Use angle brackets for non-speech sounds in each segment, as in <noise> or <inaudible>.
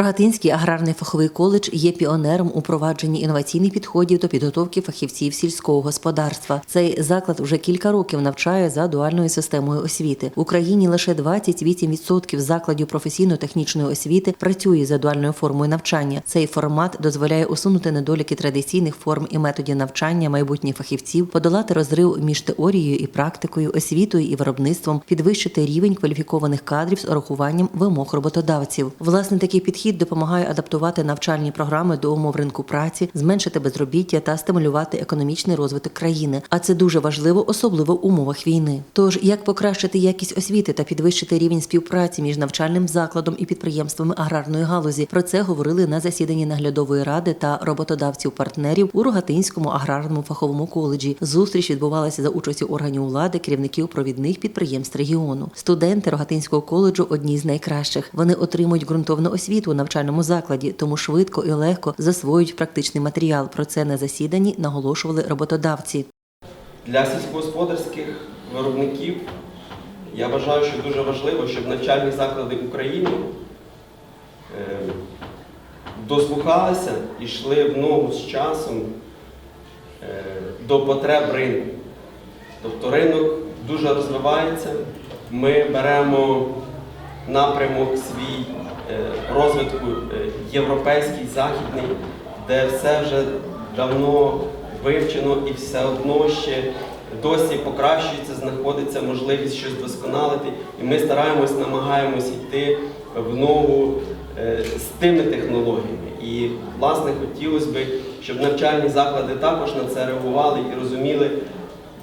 Рогатинський аграрний фаховий коледж є піонером у провадженні інноваційних підходів до підготовки фахівців сільського господарства. Цей заклад вже кілька років навчає за дуальною системою освіти. В Україні лише 28% закладів професійно-технічної освіти працює за дуальною формою навчання. Цей формат дозволяє усунути недоліки традиційних форм і методів навчання майбутніх фахівців, подолати розрив між теорією і практикою, освітою і виробництвом, підвищити рівень кваліфікованих кадрів з урахуванням вимог роботодавців. Власне, такий підхід допомагає адаптувати навчальні програми до умов ринку праці, зменшити безробіття та стимулювати економічний розвиток країни. А це дуже важливо, особливо в умовах війни. Тож як покращити якість освіти та підвищити рівень співпраці між навчальним закладом і підприємствами аграрної галузі. Про це говорили на засіданні наглядової ради та роботодавців-партнерів у Рогатинському аграрному фаховому коледжі. Зустріч відбувалася за участю органів влади, керівників провідних підприємств регіону. Студенти Рогатинського коледжу одні з найкращих. Вони отримують ґрунтовну освіту навчальному закладі, тому швидко і легко засвоюють практичний матеріал. Про це на засіданні наголошували роботодавці. Для сільськогосподарських виробників я вважаю, що дуже важливо, щоб навчальні заклади України е, дослухалися і йшли в ногу з часом е, до потреб ринку. Тобто ринок дуже розвивається. Ми беремо напрямок свій розвитку е, європейський, західний, де все вже давно вивчено і все одно ще досі покращується, знаходиться можливість щось досконалити. І ми стараємось, намагаємось йти в ногу е, з тими технологіями. І, власне, хотілося б, щоб навчальні заклади також на це реагували і розуміли,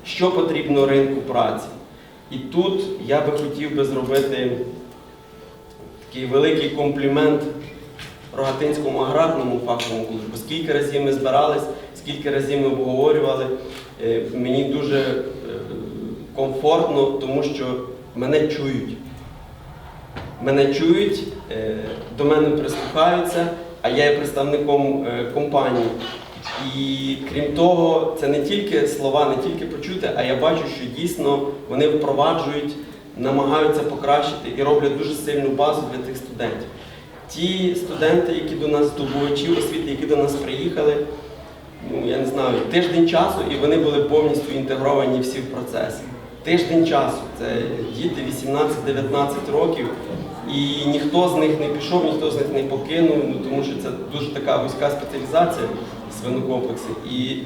що потрібно ринку праці. І тут я би хотів би зробити такий великий комплімент Рогатинському аграрному фаховому коледжу. Скільки разів ми збирались, скільки разів ми обговорювали, е, мені дуже е, комфортно, тому що мене чують. Мене чують, е, до мене прислухаються, а я є представником компанії. І крім того, це не тільки слова, не тільки почути, а я бачу, що дійсно вони впроваджують, намагаються покращити і роблять дуже сильну базу для тих студентів. Ті студенти, які до нас, здобувачі освіти, які до нас приїхали, ну я не знаю, тиждень часу, і вони були повністю інтегровані всі в процес. Тиждень часу, це діти 18-19 років, і ніхто з них не пішов, ніхто з них не покинув, ну, тому що це дуже така вузька спеціалізація свинокомплексу. І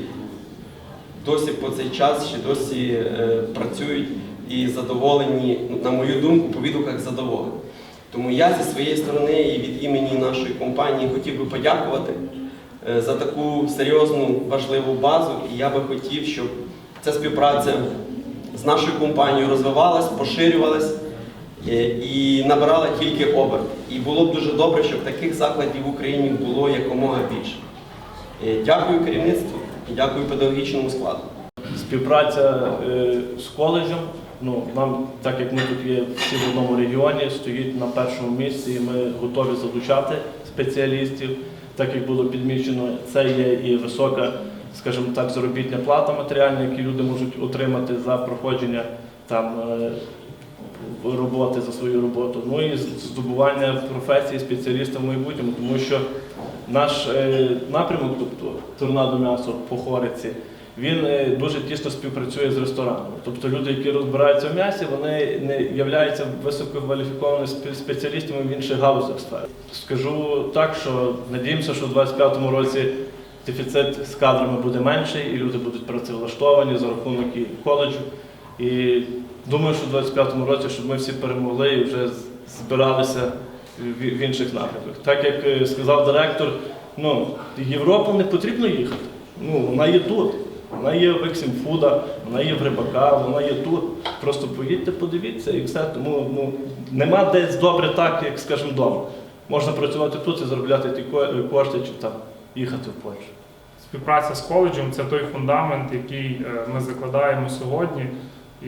досі по цей час ще досі е, працюють і задоволені, на мою думку, по відгуках задоволені. Тому я зі своєї сторони і від імені нашої компанії хотів би подякувати е, за таку серйозну важливу базу. І я би хотів, щоб ця співпраця з нашою компанією розвивалась, поширювалась е, і набирала тільки оберт. І було б дуже добре, щоб таких закладів в Україні було якомога більше. Е, Дякую керівництву дякую педагогічному складу. Співпраця з коледжем. Ну, нам, так як ми тут є всі в одному регіоні, стоїть на першому місці, і ми готові залучати спеціалістів. Так як було підмічено, це є і висока, скажімо так, заробітня плата матеріальна, які люди можуть отримати за проходження там е, роботи за свою роботу. Ну і здобування професії спеціаліста в майбутньому, тому що наш е, напрямок, тобто торнадо м'ясо по хориці, він е, дуже тісно співпрацює з ресторанами. Тобто люди, які розбираються в м'ясі, вони не являються висококваліфікованими спеціалістами в інших галузях сфери. Скажу так, що надіємося, що в 2025 році дефіцит з кадрами буде менший, і люди будуть працевлаштовані за рахунок і коледжу. І думаю, що в 2025 році, щоб ми всі перемогли і вже збиралися в інших напрямках. Так як е, сказав директор, ну, Європу не потрібно їхати. Ну, вона є тут. Вона є в Ексімфуда, вона є в Рибака, вона є тут. Просто поїдьте, подивіться і все. Тому ну, нема десь добре так, як, скажімо, вдома. Можна працювати тут і заробляти ті кошти чи там їхати в Польщу. Співпраця з коледжем це той фундамент, який е, ми закладаємо сьогодні, і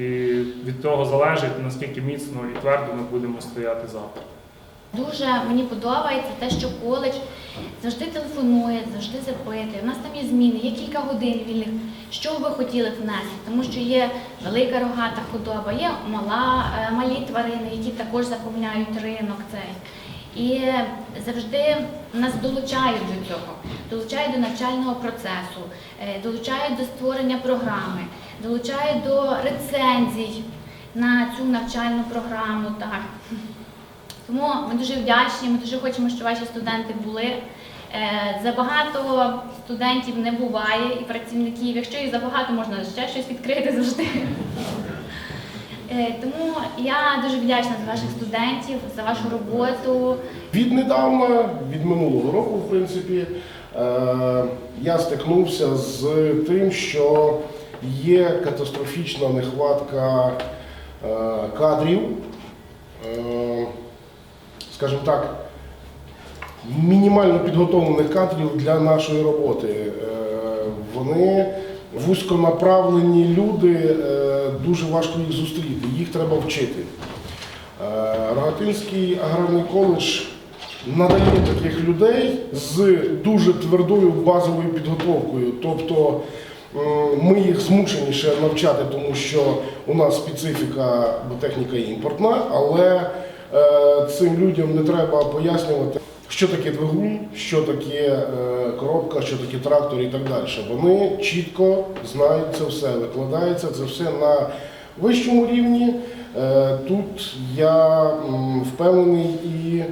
від того залежить, наскільки міцно і твердо ми будемо стояти завтра. Дуже мені подобається те, що коледж завжди телефонує, завжди запитує. У нас там є зміни, є кілька годин вільних. Що ви хотіли внести? Тому що є велика рогата худоба, є мала, е, малі тварини, які також заповняють ринок цей. І завжди нас долучають до цього, долучають до навчального процесу, е, долучають до створення програми, долучають до рецензій на цю навчальну програму. Так. Тому ми дуже вдячні, ми дуже хочемо, щоб ваші студенти були. Е, Забагато студентів не буває і працівників. Якщо їх забагато, можна ще щось відкрити завжди. Е, Тому я дуже вдячна за ваших студентів, за вашу роботу. Віднедавна, від минулого року, в принципі, е, я стикнувся з тим, що є катастрофічна нехватка кадрів, скажімо так, мінімально підготовлених кадрів для нашої роботи. Е, Вони вузьконаправлені люди, е, дуже важко їх зустріти, їх треба вчити. Е, Рогатинський аграрний коледж надає таких людей з дуже твердою базовою підготовкою. Тобто ми їх змушені ще навчати, тому що у нас специфіка, бо техніка імпортна, але цим людям не треба пояснювати, що таке двигун, що таке е, коробка, що таке трактор і так далі. Вони чітко знають це все, викладається це все на вищому рівні. Е, Тут я впевнений і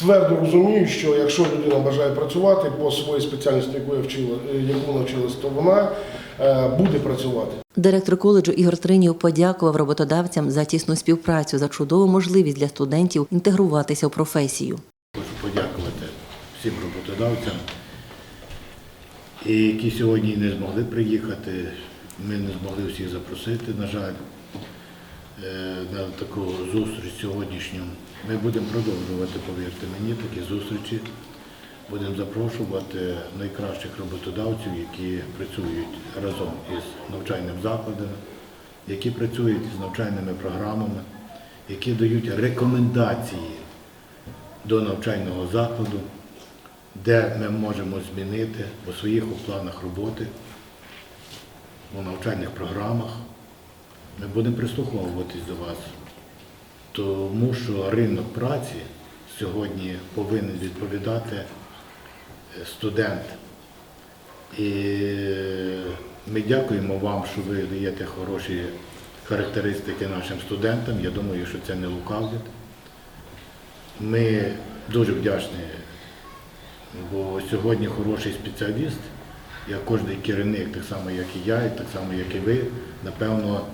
твердо розумію, що якщо людина бажає працювати по своїй спеціальності, яку я вчила, е, яку навчилась, то вона е, буде працювати. Директор коледжу Ігор Тринів подякував роботодавцям за тісну співпрацю, за чудову можливість для студентів інтегруватися у професію. Хочу подякувати всім роботодавцям, які сьогодні не змогли приїхати. Ми не змогли всіх запросити, на жаль, е, на таку зустріч сьогоднішню. Ми будемо продовжувати, повірте мені, такі зустрічі. Будемо запрошувати найкращих роботодавців, які працюють разом із навчальним закладом, які працюють з навчальними програмами, які дають рекомендації до навчального закладу, де ми можемо змінити у своїх планах роботи, у навчальних програмах. Ми будемо прислуховуватись до вас, тому що ринок праці сьогодні повинен відповідати е, студент. І ми дякуємо вам, що ви даєте хороші характеристики нашим студентам. Я думаю, що це не лукавлять. Ми дуже вдячні, бо сьогодні хороший спеціаліст, як кожен керівник, так само, як і я, і так само, як і ви, напевно,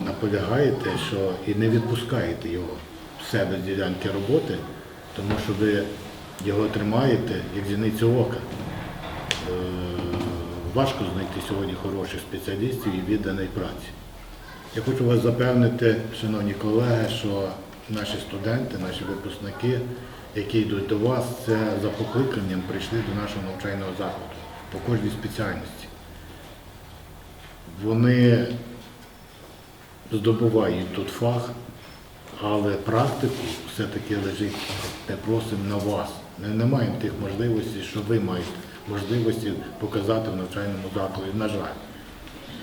наполягаєте, що і не відпускаєте його в себе з ділянки роботи, тому що ви його тримаєте як зіницю ока. Е, Важко знайти сьогодні хороших спеціалістів і відданої праці. Я хочу вас запевнити, шановні колеги, що наші студенти, наші випускники, які йдуть до вас, це за покликанням прийшли до нашого навчального закладу по кожній спеціальності. Вони здобувають тут фах, але практику все-таки лежить, ми просимо на вас. Ми не маємо тих можливостей, що ви маєте можливості показати в навчальному закладі. На жаль,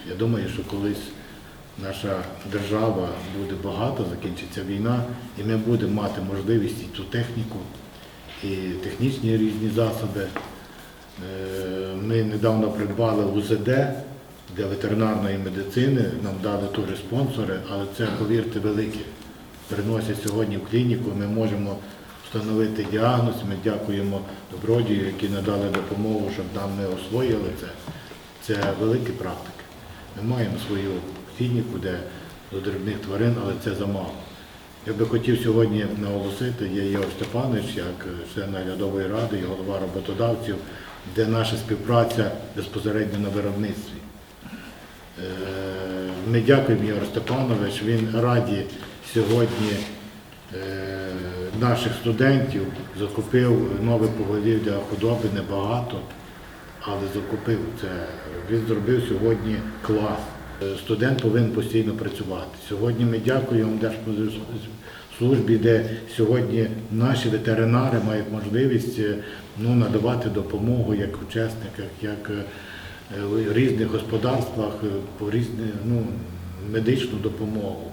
я думаю, що колись наша держава буде багато, закінчиться війна, і ми будемо мати можливість і ту техніку, і технічні різні засоби. Е, Ми недавно придбали УЗД для ветеринарної медицини, нам дали теж спонсори, але це, повірте, велике. Приносять сьогодні в клініку, ми можемо встановити діагноз. Ми дякуємо добродію, які надали допомогу, щоб нам не освоїли це. Це великі практики. Ми маємо свою клініку, де до дрібних тварин, але це замало. Я би хотів сьогодні наголосити, є Єгор Степанович, як член наглядової ради і голова роботодавців, де наша співпраця безпосередньо на виробництві. Е, Ми дякуємо Єгор Степанович, він раді сьогодні е, наших студентів, закупив нове поголів'я худоби небагато, але закупив це. Він зробив сьогодні клас. Е, Студент повинен постійно працювати. Сьогодні ми дякуємо Держслужбі, де сьогодні наші ветеринари мають можливість ну, надавати допомогу як учасниках, як в різних господарствах, е, по різні, ну, медичну допомогу.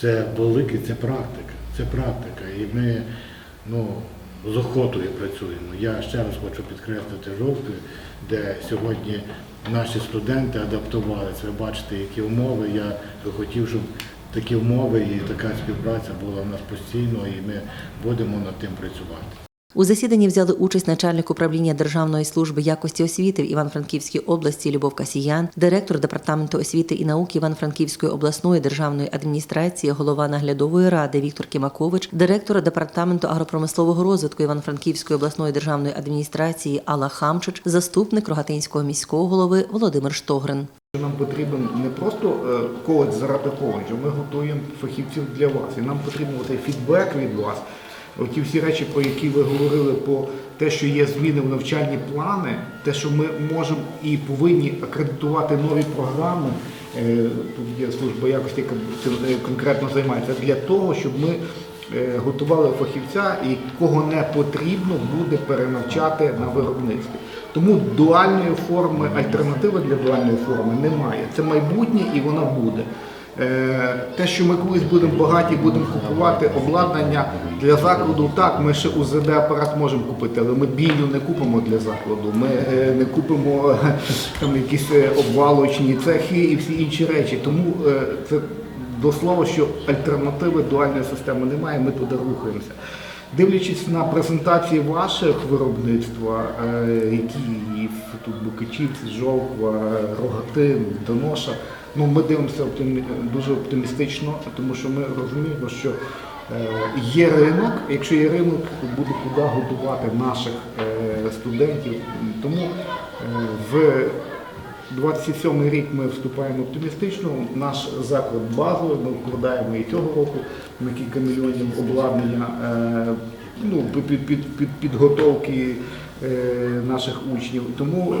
Це велике, це практика. Це практика. І ми ну, з охотою працюємо. Я ще раз хочу підкреслити жовтою, де сьогодні наші студенти адаптувалися. Ви бачите, які умови. Я хотів, щоб такі умови і така співпраця була в нас постійно, і ми будемо над тим працювати. У засіданні взяли участь начальник управління Державної служби якості освіти в Івано-Франківській області Любов Касіян, директор департаменту освіти і науки Івано-Франківської обласної державної адміністрації, голова наглядової ради Віктор Кімакович, директор департаменту агропромислового розвитку Івано-Франківської обласної державної адміністрації Алла Хамчич, заступник Рогатинського міського голови Володимир Штогрин. Нам потрібен не просто е, коледж заради коледжу, ми готуємо фахівців для вас. І нам потрібен фідбек від вас. Оті всі речі, про які ви говорили, по те, що є зміни в навчальні плани, те, що ми можемо і повинні акредитувати нові програми. е, Тут є служба якості, яка цим е, конкретно займається для того, щоб ми е, готували фахівця, якого не потрібно буде перенавчати на виробництві. Тому дуальної форми, альтернативи для дуальної форми немає. Це майбутнє і воно буде. Е, Те, що ми колись будемо багаті, будемо купувати обладнання для закладу, так, ми ще УЗД апарат можемо купити, але ми білю не купимо для закладу, ми е, не купимо <laughs> там якісь е, обвалочні цехи і всі інші речі. Тому це до слова, що альтернативи дуальної системи немає, ми туди рухаємося. Дивлячись на презентації ваших виробництва, які тут Букачівці, Жовква, Рогатин, Доноша, ну ми дивимося оптимі- дуже оптимістично, тому що ми розуміємо, що е, є ринок. Якщо є ринок, то буде куди готувати наших е, студентів. Тому е, в 27 рік ми вступаємо оптимістично. Наш заклад базовий, ми вкладаємо і цього року на кілька мільйонів обладнання ну, під, під, під, під підготовки наших учнів. Тому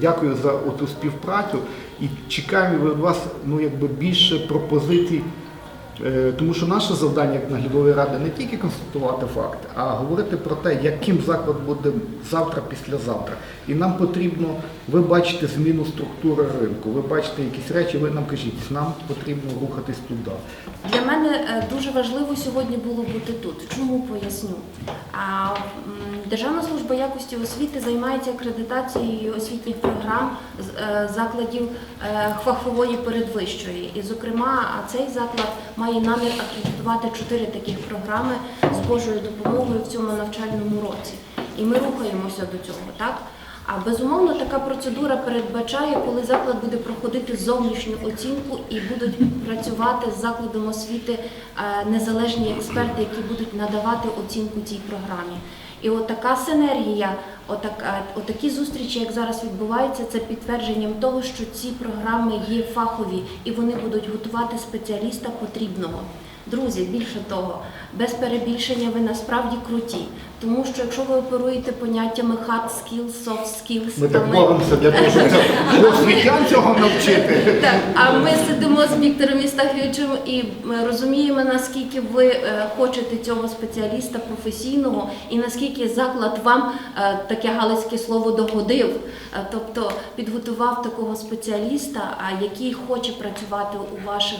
дякую за ту співпрацю і чекаємо від вас ну, якби більше пропозицій. Е, Тому що наше завдання як наглядової ради не тільки констатувати факти, а говорити про те, яким заклад буде завтра, післязавтра. І нам потрібно, ви бачите зміну структури ринку, ви бачите якісь речі, ви нам кажіть, нам потрібно рухатись туди. Для мене е, дуже важливо сьогодні було бути тут. Чому поясню? Державна служба якості освіти займається акредитацією освітніх програм е, закладів фахової передвищої. І, зокрема, цей заклад має намір акредитувати чотири таких програми з Божою допомогою в цьому навчальному році. І ми рухаємося до цього, так? А безумовно, така процедура передбачає, коли заклад буде проходити зовнішню оцінку і будуть працювати з закладом освіти е, незалежні експерти, які будуть надавати оцінку цій програмі. І отака синергія, отак, е, отакі зустрічі, як зараз відбуваються, це підтвердженням того, що ці програми є фахові і вони будуть готувати спеціаліста потрібного. Друзі, більше того, без перебільшення ви насправді круті, тому що якщо ви оперуєте поняттями hard skills, soft skills, Ми то так боремося для того, щоб освітян цього навчити. так, а ми сидимо з Віктором Єстаховичем і ми розуміємо, наскільки ви е, хочете цього спеціаліста професійного і наскільки заклад вам е, таке галицьке слово догодив, Е, тобто підготував такого спеціаліста, який хоче працювати у ваших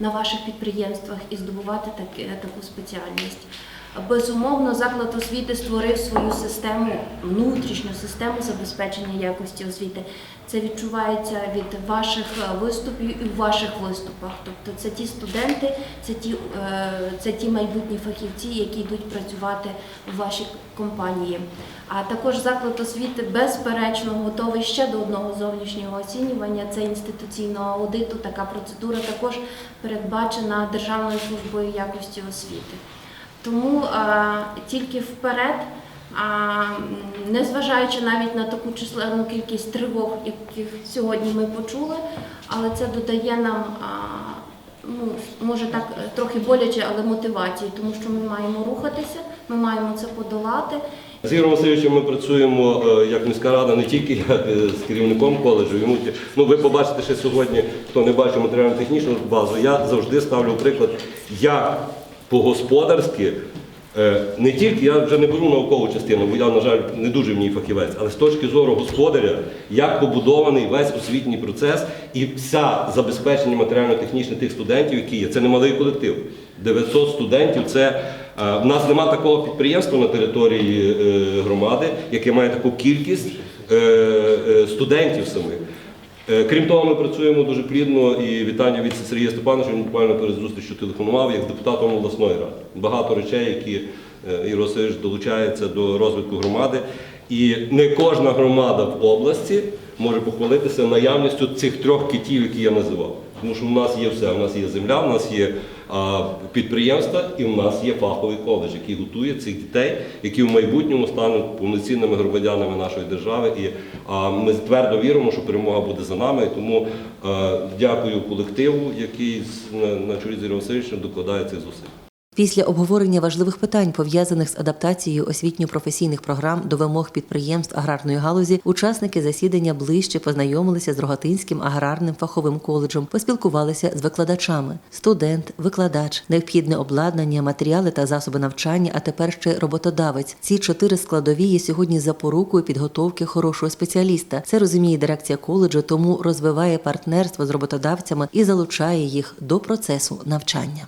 на ваших підприємствах і здобувати таку спеціальність. Безумовно, заклад освіти створив свою систему, внутрішню систему забезпечення якості освіти. Це відчувається від ваших е, виступів і в ваших виступах. Тобто це ті студенти, це ті, е, це ті майбутні фахівці, які йдуть працювати в вашій компанії. А також заклад освіти безперечно готовий ще до одного зовнішнього оцінювання. Це інституційного аудиту. Така процедура також передбачена Державною службою якості освіти. Тому а, тільки вперед, а, незважаючи навіть на таку численну кількість тривог, яких сьогодні ми почули, але це додає нам, ну, може так е, трохи боляче, але мотивації, тому що ми маємо рухатися, ми маємо це подолати. З Ігорем Васильовичем ми працюємо е, як міська рада не тільки е, з керівником коледжу. Йому ну ви побачите ще сьогодні, хто не бачив матеріально-технічну базу. Я завжди ставлю приклад, як по-господарськи. е, Не тільки я вже не беру наукову частину, бо я, на жаль, не дуже в ній фахівець, але з точки зору господаря, як побудований весь освітній процес і вся забезпечення матеріально-технічне тих студентів, які є. Це не малий колектив. 900 студентів це Е, В нас немає такого підприємства на території е, громади, яке має таку кількість студентів самих. Е, Крім того, ми працюємо дуже плідно і вітання від Сергія Степановича, він буквально перед зустрічю телефонував як депутатом обласної ради. Багато речей, які е, Ігор Васильович долучається до розвитку громади. І не кожна громада в області може похвалитися наявністю цих трьох китів, які я називав. Тому що в нас є все. У нас є земля, в нас є підприємства і в нас є фаховий коледж, який готує цих дітей, які в майбутньому стануть повноцінними громадянами нашої держави. І ми твердо віримо, що перемога буде за нами. І тому дякую колективу, який на, чолі Васильовичем докладає цих зусиль. Після обговорення важливих питань, пов'язаних з адаптацією освітньо-професійних програм до вимог підприємств аграрної галузі, учасники засідання ближче познайомилися з Рогатинським аграрним фаховим коледжем, поспілкувалися з викладачами. Студент, викладач, необхідне обладнання, матеріали та засоби навчання, а тепер ще роботодавець. Ці чотири складові є сьогодні запорукою підготовки хорошого спеціаліста. Це розуміє дирекція коледжу, тому розвиває партнерство з роботодавцями і залучає їх до процесу навчання.